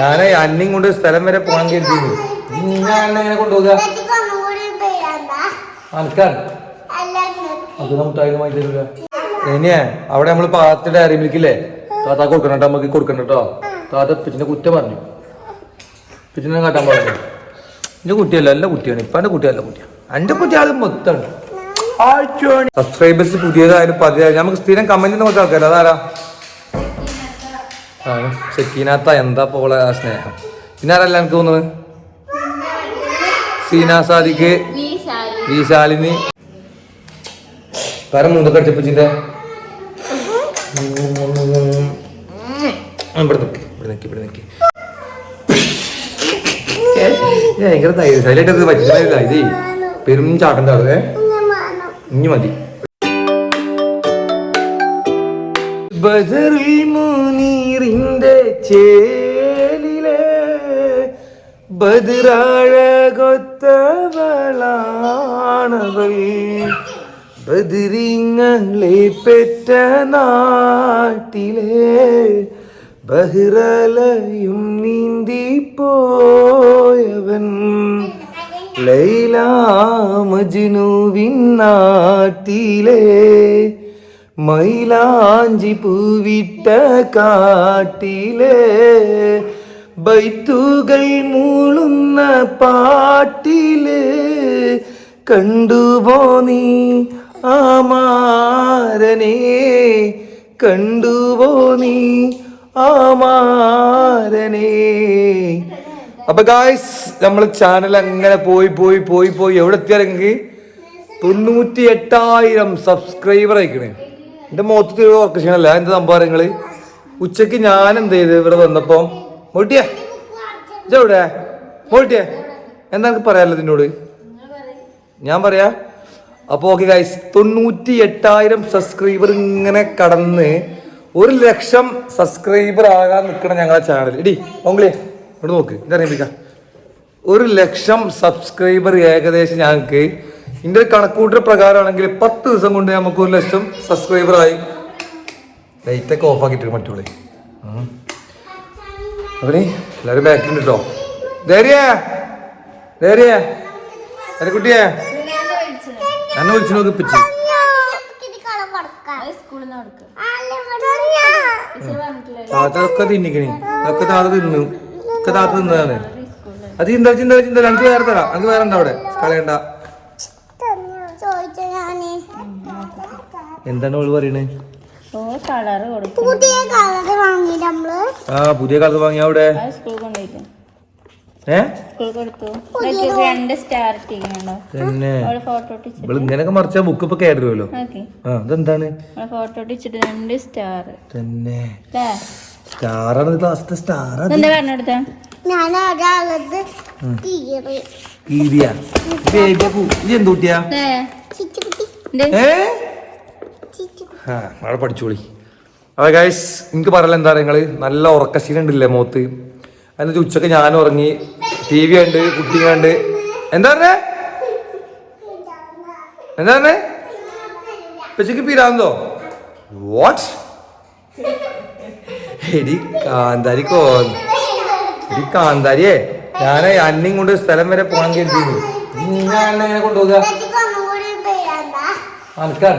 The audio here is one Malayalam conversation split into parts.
ഞാനേ അന്യം കൊണ്ട് സ്ഥലം വരെ പോകാൻ കരുതി ഞാൻ എന്നെ എങ്ങനെ കൊണ്ടുപോകുക അനക്കാൻ അത് മുട്ടായി വാങ്ങി തരൂല. ഇനിയേ അവിടെ നമ്മൾ പാത്തിന്റെ ഡയറി മിൽക്കില്ലേ താത്ത കൊടുക്കണം കേട്ടോ നമുക്ക് കൊടുക്കണം കേട്ടോ. താത്ത പിച്ചിന്റെ കുറ്റം പറഞ്ഞു. പിച്ചിനെ കാട്ടാൻ പാടില്ല എന്റെ കുട്ടിയല്ല എല്ലാ കുട്ടിയാണ്. ഇപ്പൊ എന്റെ കുട്ടിയല്ല കുട്ടിയാണ് എന്റെ കുട്ടി അത് മൊത്തമാണ് സബ്സ്ക്രൈബേഴ്സ് പുതിയതായാലും പതിയായാലും നമുക്ക് സ്ഥിരം കമന്റ് നോക്കാൻ ആൾക്കാർ അതാരാ? ആണ്. സെക്കീനാത്ത എന്താ പോളെ ആ സ്നേഹം? പിന്നെ ആരല്ല എനിക്ക് തോന്നുന്നത്? സീന സാദിക്ക്. ഈ ശാലിനി. പരം മൂന്നൊക്കെ അടിച്ചപ്പിച്ചിന്റെ ഇവിടെ നിൽക്ക് ഇവിടെ നിൽക്ക് ഇവിടെ നിൽക്ക് ഭയങ്കര ധൈര്യമായിട്ട് പറ്റില്ല ഇത് പെരും ചാട്ടന്റെ ആൾ ഇനി മതി. ബദറിൽ മുനീറിന്റെ ചേലിലെ ബദിറാഴകൊത്തവളാണവൾ ബദിരിങ്ങളെ പെറ്റ നാട്ടിലെ ബഹിറലയും നീന്തി പോയവൻ ലൈല മജ്നുവിൻ നാട്ടിലെ മൈലാഞ്ചി പൂവിട്ട കാട്ടിലെ ബൈത്തുകൾ മൂളുന്ന പാട്ടിലെ കണ്ടുപോ നീ ആമാരനെ? കണ്ടുപോ നീ ആമാരനെ? അപ്പൊ ഗായ്സ് നമ്മൾ ചാനൽ അങ്ങനെ പോയി പോയി പോയി പോയി. എവിടെ എത്തിയാലെങ്കിൽ തൊണ്ണൂറ്റി എട്ടായിരം സബ്സ്ക്രൈബർ എന്റെ മൊത്തത്തിൽ ഓർക്കഷനല്ല എന്താ സംഭവം നിങ്ങൾ? ഉച്ചയ്ക്ക് ഞാൻ എന്ത് ചെയ്ത് ഇവിടെ വന്നപ്പം? മോട്ടിയ ഇതെവിടെ മോട്ടിയ എന്താ എനിക്ക് പറയാലോ ഇതിനോട് ഞാൻ പറയാ അപ്പൊ ഓക്കെ ഗൈസ് തൊണ്ണൂറ്റി എട്ടായിരം സബ്സ്ക്രൈബർ ഇങ്ങനെ കടന്ന് ഒരു ലക്ഷം സബ്സ്ക്രൈബർ ആകാൻ നിൽക്കണം ഞങ്ങളെ ചാനൽ ഇടി ഓങ്കളേ ഇവിടെ നോക്ക് ഇതറിയിപ്പിക്കാം ഒരു ലക്ഷം സബ്സ്ക്രൈബർ ഏകദേശം ഞങ്ങൾക്ക് ഇതിന്റെ ഒരു കണക്കൂട്ടൽ പ്രകാരമാണെങ്കിൽ പത്ത് ദിവസം കൊണ്ട് നമുക്ക് ഒരു ലക്ഷം സബ്സ്ക്രൈബർ ആയി. ലൈറ്റ് ഒക്കെ ഓഫ് ആക്കിയിട്ട് മറ്റുള്ളേ അവനെ എല്ലാവരും ബാക്കിലുണ്ട് കേട്ടോ ധൈര്യേ ധൈര്യേ അല്ലെ കുട്ടിയെ. എന്നെ വിളിച്ചു നോക്കി പിച്ച് താത്തൊക്കെ തിന്നിക്കണി. ഇതൊക്കെ താത്ത തിന്നു. ഒക്കെ താത്ത തിന്നതാണ്. അത് ചിന്ത ചിന്ത ചിന്ത. എനിക്ക് വേറെ തരാം. എനിക്ക് വേറെ ഉണ്ടോ അവിടെ കളയണ്ട. എന്താണ് ഓൾ പറയണേ? ഓ കളറ് കൊടുക്കും. പുതിയ കളർ വാങ്ങി നമ്മൾ. ആ പുതിയ കളർ വാങ്ങി അവിടെ? ഇങ്ങനെയൊക്കെ മറിച്ച ബുക്ക് ഇപ്പൊ കേടരുമല്ലോ. അതെന്താണ് ഫോട്ടോ രണ്ട് സ്റ്റാർ തന്നെ. സ്റ്റാറാണ് ക്ലാസ്സിലെ സ്റ്റാർ ഞാൻ ഒരാളത് കീറിയ. ഇത് എന്തുട്ടിയാ? ഏ? അവിടെ പഠിച്ചോളി. അതെ ഗൈസ് എനിക്ക് പറയല എന്താ നിങ്ങൾ നല്ല ഉറക്കശീലുണ്ടല്ലേ മോത്ത്? അതിന് ഉച്ചയ്ക്ക് ഞാൻ ഉറങ്ങി ടി വി ഉണ്ട് കുട്ടി കണ്ട്. എന്താ പറഞ്ഞേ? എന്താ പറഞ്ഞേ? ഉച്ചയ്ക്ക് പിരാന്തോ? വാട്ട് എടി കാന്താരി കോ എടി കാന്താരിയേ ഞാൻ അന്യം കൊണ്ട് സ്ഥലം വരെ പോകാൻ കരുതിയിരുന്നു ഞാൻ എന്നെ എങ്ങനെ കൊണ്ടുപോകുക ചിച്ചുക്ക് ഒന്നുകൂടി പേരാന്താ അനക്കാൻ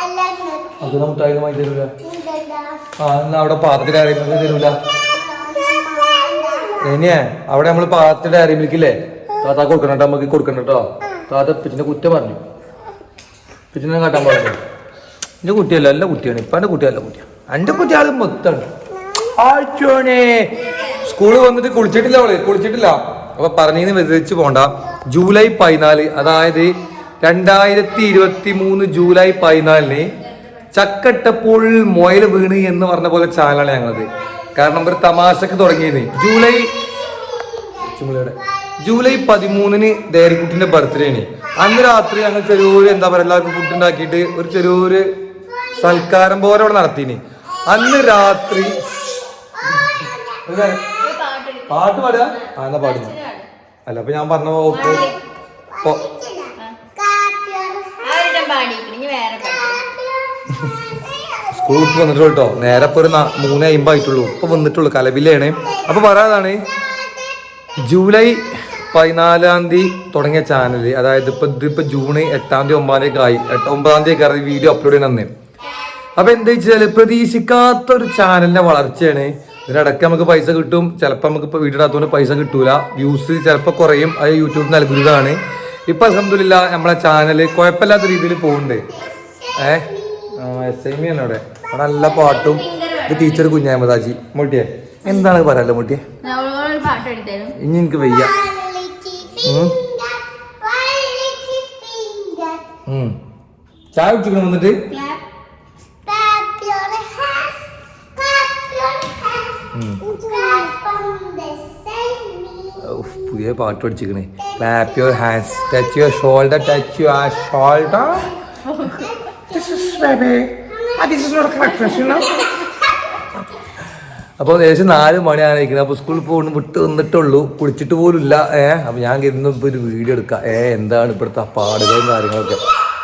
അല്ല അത് മുട്ടായി വാങ്ങി തരൂല ആ എന്നാ അവിടെ പാത്രത്തിൽ അറിയുമ്പോൾ തരൂല? ഇനിയേ അവിടെ നമ്മൾ പാത്രത്തിന്റെ ഡയറി മിൽക്കില്ലേ? താത്ത കൊടുക്കണം കേട്ടോ നമുക്ക് കൊടുക്കണം കേട്ടോ താത്ത പിച്ചിന്റെ കുറ്റം പറഞ്ഞു. പിച്ചിനെ കാട്ടാൻ പാടില്ല. എന്റെ കുട്ടിയല്ല എല്ലാ കുട്ടിയാണ്. ഇപ്പൊ എന്റെ കുട്ടിയല്ല കുട്ടിയാണ് എന്റെ കുട്ടിയാളും മൊത്തമാണ് ആഴ്ചോണേ സ്കൂളിൽ വന്നിട്ട് കുളിച്ചിട്ടില്ല അവൾ കുളിച്ചിട്ടില്ല. അപ്പൊ പറഞ്ഞു വ്യതിരിച്ച് പോണ്ട. ജൂലൈ പതിനാല് അതായത് രണ്ടായിരത്തി ഇരുപത്തി മൂന്ന് ജൂലൈ പതിനാലിന് ചക്കട്ടപ്പോൾ മുയൽ വീണ് എന്ന് പറഞ്ഞ പോലെ ചാലാണ് ഞങ്ങളത്. കാരണം ഒരു തമാശക്ക് തുടങ്ങിയത്. ജൂലൈ ജൂലൈ പതിമൂന്നിന് ദേരിക്കുട്ടിന്റെ ബർത്ത്ഡേ ആണ്. അന്ന് രാത്രി ഞങ്ങൾ ചെറിയൊരു എന്താ പറയുക എല്ലാവർക്കും ഫുഡ് ഉണ്ടാക്കിയിട്ട് ഒരു ചെറിയൊരു സൽക്കാരം പോലെ അവിടെ നടത്തിന് അന്ന് രാത്രി പാട്ട് പാടുക. ആ എന്നാ പാടുന്നു. അല്ല അപ്പൊ ഞാൻ പറഞ്ഞ ഓക്കെ സ്കൂൾ വിട്ട് വന്നിട്ടുള്ളൂ കേട്ടോ. നേരെ ഇപ്പോൾ ഒരു മൂന്ന് അമ്പതായിട്ടുള്ളൂ ഇപ്പൊ വന്നിട്ടുള്ളൂ. കലവിലാണ് അപ്പോൾ പറയാതാണ് ജൂലൈ പതിനാലാം തീയതി തുടങ്ങിയ ചാനൽ അതായത് ഇപ്പൊ ഇതിപ്പോ ജൂൺ എട്ടാം തീയതി ഒമ്പതാം തീയതി ആയി. എട്ട് ഒമ്പതാം തീയതി കയറി വീഡിയോ അപ്ലോഡ് ചെയ്യുന്ന അപ്പൊ എന്താ വെച്ചാൽ പ്രതീക്ഷിക്കാത്ത ഒരു ചാനലിന്റെ വളർച്ചയാണ്. ഇതിനിടയ്ക്ക് നമുക്ക് പൈസ കിട്ടും. ചിലപ്പോൾ നമുക്ക് ഇപ്പോൾ വീഡിയോ ഇടാത്തതുകൊണ്ട് പൈസ കിട്ടൂല. വ്യൂസ് ചിലപ്പോൾ കുറയും. അത് യൂട്യൂബ് നൽകുന്നതാണ്. ഇപ്പൊ അലഹമില്ല നമ്മളെ ചാനൽ കുഴപ്പമില്ലാത്ത രീതിയിൽ പോകുന്നുണ്ട്. ഏഹ്? എസ് ഐ അവിടെ അവിടെ. നല്ല പാട്ടും ഇത് ടീച്ചർ കുഞ്ഞാമതാജി. മുട്ടിയെ എന്താണ് പറയാല്ലോ മുട്ടിയെ? ഇനി എനിക്ക് വയ്യ. ചായ കുടിച്ചിക്കണം വന്നിട്ട്? പുതിയ പാട്ട് പഠിച്ചിക്കണേ clap your hands touch your shoulder touch your shoulder അപ്പോൾ ഏകദേശം നാല് മണിയാണ് ഇരിക്കുന്നത്. അപ്പോൾ സ്കൂളിൽ പോകുന്നു വിട്ട് വന്നിട്ടുള്ളൂ കുളിച്ചിട്ട് പോലും ഇല്ല. ഏഹ് അപ്പോൾ ഞാൻ കരുതുന്നു ഇപ്പോൾ ഒരു വീഡിയോ എടുക്കാം. ഏ എന്താണ് ഇപ്പോഴത്തെ പാടുകളും കാര്യങ്ങളൊക്കെ?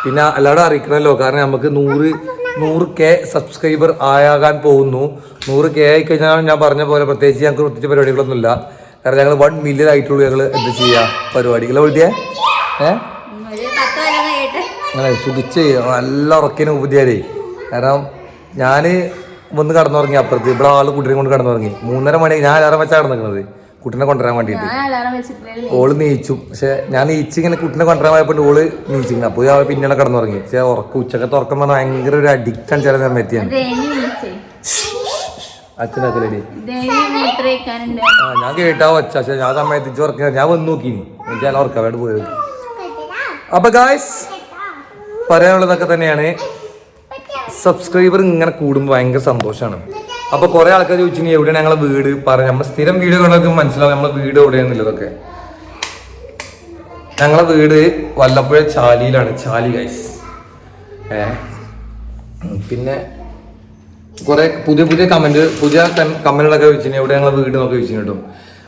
പിന്നെ അല്ലാതെ അറിയിക്കണമല്ലോ കാരണം നമുക്ക് നൂറ് നൂറ് കെ സബ്സ്ക്രൈബർ ആയാകാൻ പോകുന്നു. നൂറ് കെ ആയി കഴിഞ്ഞാൽ ഞാൻ പറഞ്ഞ പോലെ പ്രത്യേകിച്ച് ഞങ്ങൾക്ക് പ്രത്യേകിച്ച് പരിപാടികളൊന്നുമില്ല. കാരണം ഞങ്ങൾ വൺ മില്യൺ ആയിട്ടുള്ളൂ ഞങ്ങൾ എന്ത് ചെയ്യുക പരിപാടികൾ. വിളിച്ചേ? ഏഹ് സുഖിച്ച് നല്ല ഉറക്കിന് ഉപദ്യാരേ. കാരണം ഞാൻ വന്ന് കടന്നുറങ്ങി അപ്പുറത്ത്. ഇവിടെ ആൾ കുട്ടീനെ കൊണ്ട് കടന്നുറങ്ങി. മൂന്നര മണി ഞാൻ അലാറം വെച്ചാൽ കടന്നിരിക്കുന്നത് കുട്ടീനെ കൊണ്ടുവരാൻ വേണ്ടിയിട്ട്. ഓൾ നീച്ചു. പക്ഷെ ഞാൻ നീച്ച് ഇങ്ങനെ കുട്ടീനെ കൊണ്ടുവരാൻ പോയപ്പോൾ ഓൾ നീച്ചിങ്ങനെ. അപ്പോൾ ഞാൻ പിന്നീട് കടന്നുറങ്ങി. പക്ഷെ ഉറക്കം ഉച്ചക്കത്തെ ഉറക്കം പറഞ്ഞാൽ ഭയങ്കര ഒരു അഡിക്റ്റാണ് ചില നേരം ഞാൻ. ദേവി വിളിച്ചേ. അച്ഛനൊക്കെ ദേവി മൂത്രയിക്കാനുണ്ട് ആ ഞാൻ കേട്ടാ വച്ച പക്ഷെ ഞാൻ സമയത്ത് ഇച്ച് ഉറക്കം ഞാൻ വന്ന് നോക്കി എനിക്ക് ഞാൻ ഉറക്കാൻ വേണ്ടി പോയത് അപ്പൊ ഗായ്സ് പറയാനുള്ളതൊക്കെ തന്നെയാണ്. സബ്സ്ക്രൈബർ ഇങ്ങനെ കൂടുമ്പോൾ ഭയങ്കര സന്തോഷമാണ് അപ്പൊ കുറെ ആൾക്കാർ ചോദിച്ചു "ഇനി എവിടെയാണ് ഞങ്ങളെ വീട്? പറയാം നമ്മൾ സ്ഥിരം വീഡിയോ കണ്ടൊക്കെ മനസ്സിലാവും നമ്മളെ വീട് എവിടെയാണെന്നുള്ളതൊക്കെ ഞങ്ങളെ വീട് വല്ലപ്പുഴ ചാലിയിലാണ് ചാലി ഗൈസ് ഏ? പിന്നെ കുറെ പുതിയ പുതിയ കമന്റ് പുതിയ കമന്റുകളൊക്കെ ചോദിച്ചു എവിടെ ഞങ്ങളെ വീട്? നോക്കി വെച്ചിന് കേട്ടോ.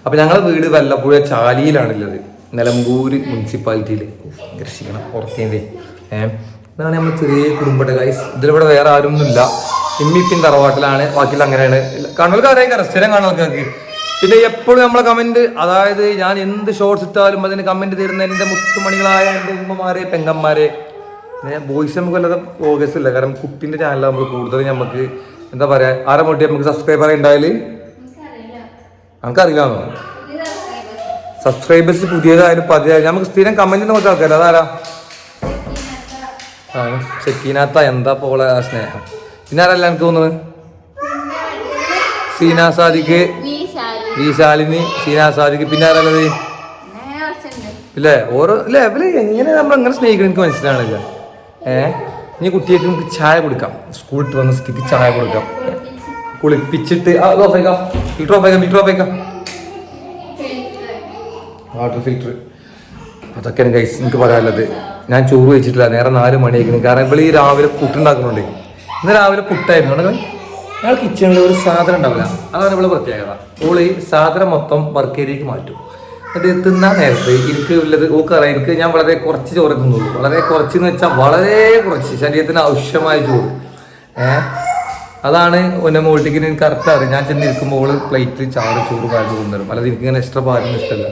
അപ്പൊ ഞങ്ങളെ വീട് വല്ലപ്പുഴ ചാലിയിലാണുള്ളത്. നിലമ്പൂര് മുനിസിപ്പാലിറ്റിയിൽ കൃഷിക്കണം ഉറക്കേണ്ടേ ഏഹ് ഇതാണ് നമ്മൾ ചെറിയ കുടുംബത്തെ ഗൈസ് ഇതിലിവിടെ വേറെ ആരും ആരൊന്നുമില്ല ഇമ്മിപ്പിൻ തറവാട്ടിലാണ്. ബാക്കിയുള്ള അങ്ങനെയാണ്. കാണുന്നവർക്ക് അറിയാം സ്ഥിരം കാണുന്നവർക്ക് പിന്നെ എപ്പോഴും നമ്മളെ കമന്റ് അതായത് ഞാൻ എന്ത് ഷോർട്സ് ഇട്ടാലും അതിന് കമന്റ് തരുന്ന എന്റെ മുത്തുമണികളായ എന്റെ ഉമ്മമാരെ പെങ്ങന്മാരെ. ബോയ്സ് നമുക്ക് വല്ലാതെ ഫോക്കസ് ഇല്ല. കാരണം കുട്ടിന്റെ ചാനലാകുമ്പോൾ കൂടുതൽ നമുക്ക് എന്താ പറയുക ആരെ മുട്ടി നമുക്ക് സബ്സ്ക്രൈബർ ഉണ്ടായാൽ നമുക്കറിയാമോ സബ്സ്ക്രൈബേഴ്സ് പുതിയതായാലും പതിയായാലും നമുക്ക് സ്ഥിരം കമന്റ് നോക്കാൻ ആൾക്കാർ അതാരാ? ആണ് ചെക്കീനാത്ത എന്താ പോളെ ആ സ്നേഹം? പിന്നെ ആരല്ല എനിക്ക് തോന്നുന്നത്? സീന സാദിക്ക് വിശാലിനി സീന സാദിക്ക് പിന്നെ ആരല്ലത് ഇല്ലേ? ഓരോ ഇല്ലേ? ലെവൽ എങ്ങനെ നമ്മൾ എങ്ങനെ സ്നേഹിക്കണം എനിക്ക് മനസ്സിലാണില്ല ഏ? ഇനി കുട്ടികൾക്ക് നമുക്ക് ചായ കൊടുക്കാം. സ്കൂളിൽ വന്ന സ്ഥിതിക്ക് ചായ കൊടുക്കാം. കുളിപ്പിച്ചിട്ട് ആ ഇത് off filter filter off filter water filter അതൊക്കെയാണ് ഗൈസ് എനിക്ക് പറയാനുള്ളത്. ഞാൻ ചോറ് വെച്ചിട്ടില്ല. നേരെ നാല് മണിയായിരിക്കണം കാരണം ഇവിടെ ഈ രാവിലെ പുട്ടുണ്ടാക്കുന്നുണ്ട് ഇന്ന് രാവിലെ പുട്ടായിരുന്നു. അതുകൊണ്ട് ഞങ്ങൾ കിച്ചണിൽ ഒരു സാധനം ഉണ്ടാവില്ല. അതാണ് ഇവിടെ പ്രത്യേകത. ഓൾ ഈ സാധനം മൊത്തം വർക്ക് ഏരിയക്ക് മാറ്റും. എന്നിട്ട് തിന്നാൻ നേരത്ത് എനിക്ക് ഉള്ളത് ഓക്കറിയാം എനിക്ക് ഞാൻ വളരെ കുറച്ച് ചോറ് തിന്നുള്ളൂ. വളരെ കുറച്ച് എന്ന് വെച്ചാൽ വളരെ കുറച്ച്. ശരീരത്തിന് ആവശ്യമായ ചോറ്. ഏഹ് അതാണ് ഒന്നെ മോൾട്ടിക്ക് എനിക്ക് കറക്റ്റ് അറിയാം. ഞാൻ ചെന്നിരിക്കുമ്പോൾ പ്ലേറ്റിൽ ചാറ് ചോറ് പാൽ കൊണ്ടുവരും. അല്ലാതെ എനിക്കിങ്ങനെ എക്സ്ട്രാ പാലൊന്നും ഇഷ്ടമല്ല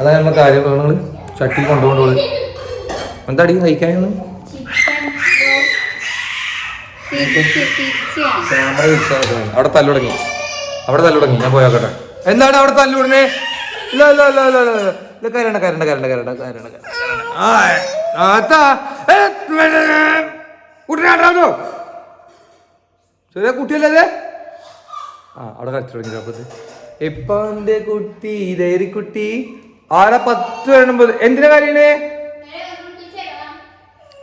അതാണ് നമ്മൾ കാര്യം. നിങ്ങൾ ചട്ടി കൊണ്ടുകൊണ്ടോൾ എന്താടി കഴിക്കാനെന്ന് അവിടെ തല്ലുടങ്ങി. അവിടെ തല്ലുടങ്ങി. ഞാൻ പോയാക്കട്ടെ എന്താണ് അവിടെ തല്ലുടനെ ഇല്ല ഇല്ല ഇല്ല ഇല്ല ഇല്ല കുട്ടിയല്ലേ ആ അവിടെ കളിച്ചു തുടങ്ങി ഇപ്പൊ കുട്ടി ധൈര്യക്കുട്ടി ആരെ പത്ത് വേണം എന്തിനാ കാര്യണേ?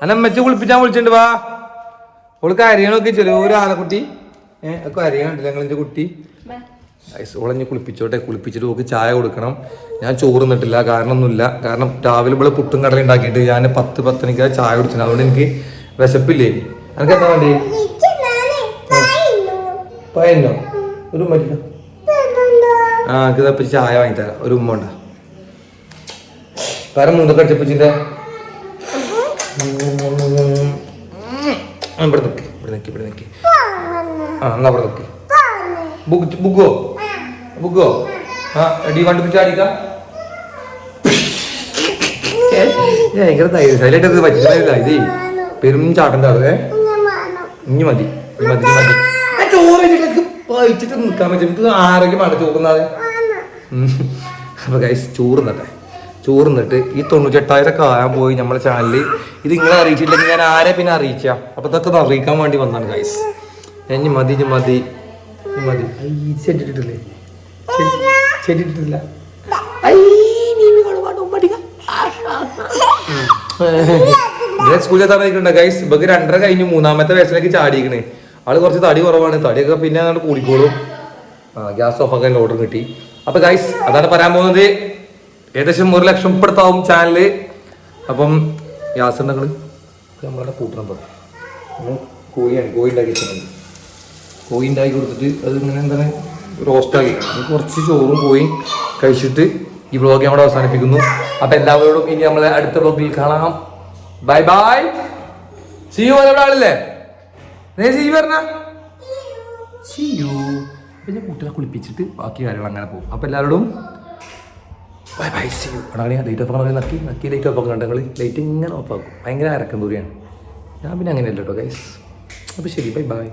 അന്നമ്മച്ച കുളിപ്പിച്ചാൻ വിളിച്ചിട്ടുണ്ട് വാ. ഓൾ കരയണൊക്കെ ചെല്ലു ഒരു ആനക്കുട്ടി ഏഹ് ഒക്കെ അറിയണുണ്ടല്ലോ ഞങ്ങൾ എന്റെ കുട്ടി ഓളഞ്ഞ് കുളിപ്പിച്ചോട്ടെ. കുളിപ്പിച്ചിട്ട് ഓക്ക് ചായ കൊടുക്കണം. ഞാൻ ചോറ് നിന്നിട്ടില്ല കാരണം രാവിലെ ഇവിടെ പുട്ടും കടല ഉണ്ടാക്കിയിട്ട് ഞാൻ പത്ത് പത്തനിക്ക് ചായ കുടിച്ചിട്ടുണ്ട് അതുകൊണ്ട് എനിക്ക് വിശപ്പില്ലേ? എനിക്ക് എന്താ വേണ്ടി? പയനോ ഒരു ആ എനിക്ക് ചായ വാങ്ങിത്തരാം. ഒരു ഉമ്മ ഉണ്ടാ? കാരണം മുണ്ടൊക്കെ അടിച്ചപ്പച്ചിന്റെ ഇവിടെ നിൽക്ക് ഇവിടെ നിൽക്ക് ഇവിടെ നിൽക്ക് ആ എന്നാ ഇവിടെ നിൽക്ക് ബുക്ക് ബുക്കോ ആ റെഡി വണ്ടി ഏ, ഭയങ്കര ഇത് പറ്റില്ല പെരും ചാട്ടന്റെ ഇനി മതി ഇനി മതി മതി. ചോറ് വായിച്ചിട്ട് നിൽക്കാൻ പറ്റും ആരോഗ്യമാണ് ചോറുന്നത്. അപ്പൊ ഗൈസ് ചോറ് നട്ടെ ചോറ് നിന്നിട്ട് ഈ തൊണ്ണൂറ്റെട്ടായിരം കായാൻ പോയി നമ്മളെ ചാനലിൽ ഇത് നിങ്ങളെ അറിയിച്ചില്ലെങ്കിൽ ഞാൻ ആരെ പിന്നെ അറിയിച്ച? അപ്പൊ ഇതൊക്കെ അറിയിക്കാൻ വേണ്ടി വന്നാണ് ഗൈസ് ഞാൻ മതി മതി മതി. ഐ, ചെടിയിട്ടിട്ടില്ലേ ചെടി- ചെടിയിട്ടിട്ടില്ല ഐ, മീമി കാണുവാണ് ഉമ്മടിക. ഞാൻ സ്കൂളിൽ തന്നിട്ടുണ്ട് ഗൈസ് ഇവക്ക് രണ്ടര കഴിഞ്ഞ് മൂന്നാമത്തെ വയസ്സിലേക്ക് ചാടിയിരിക്കണ്. ആൾ കുറച്ച് തടി കുറവാണ്. തടിയൊക്കെ പിന്നെ അങ്ങോട്ട് കൂടിക്കോളും. ഗ്യാസ് ഓഫ് ആക്കാൻ ഓർഡർ കിട്ടി. അപ്പൊ ഗൈസ് അതാണ് പറയാൻ പോകുന്നത്. ഏകദേശം ഒരു ലക്ഷം ഇപ്പടുത്താവും ചാനൽ. അപ്പം ഗ്യാസ് നമ്മളുടെ നമ്മളെ കൂട്ടണം പറ കോഴിയാണ് കോഴി ഉണ്ടാക്കി കോഴി ഉണ്ടാക്കി കൊടുത്തിട്ട് അത് ഇങ്ങനെ എന്താണ് റോസ്റ്റാക്കി കുറച്ച് ചോറും കോഴിയും കഴിച്ചിട്ട് ഈ വ്ളോഗ് നമ്മൾ അവസാനിപ്പിക്കുന്നു. അപ്പൊ എല്ലാവരോടും ഇനി നമ്മളെ അടുത്ത വ്ളോഗിൽ കാണാം. ബൈ ബൈ സി യു എവിടെ ആളില്ലേ നീ സി പറഞ്ഞ? സിയു പിന്നെ കുട്ടികളെ കുളിപ്പിച്ചിട്ട് ബാക്കി കാര്യങ്ങൾ അങ്ങനെ പോകും. അപ്പൊ എല്ലാവരോടും അവിടെ ലൈറ്റ് ഓഫ് ആക്കാൻ നക്കി നക്കി ലൈറ്റ് ഓഫ് ആക്കാൻ കണ്ടെങ്കിൽ ലൈറ്റ് ഇങ്ങനെ ഓഫ് ആക്കും. ഭയങ്കര അരക്കം ദൂരെയാണ്. ഞാൻ പിന്നെ അങ്ങനെയല്ലോ കേട്ടോ ഗൈസ് അപ്പോൾ ശരി ബൈ ബൈ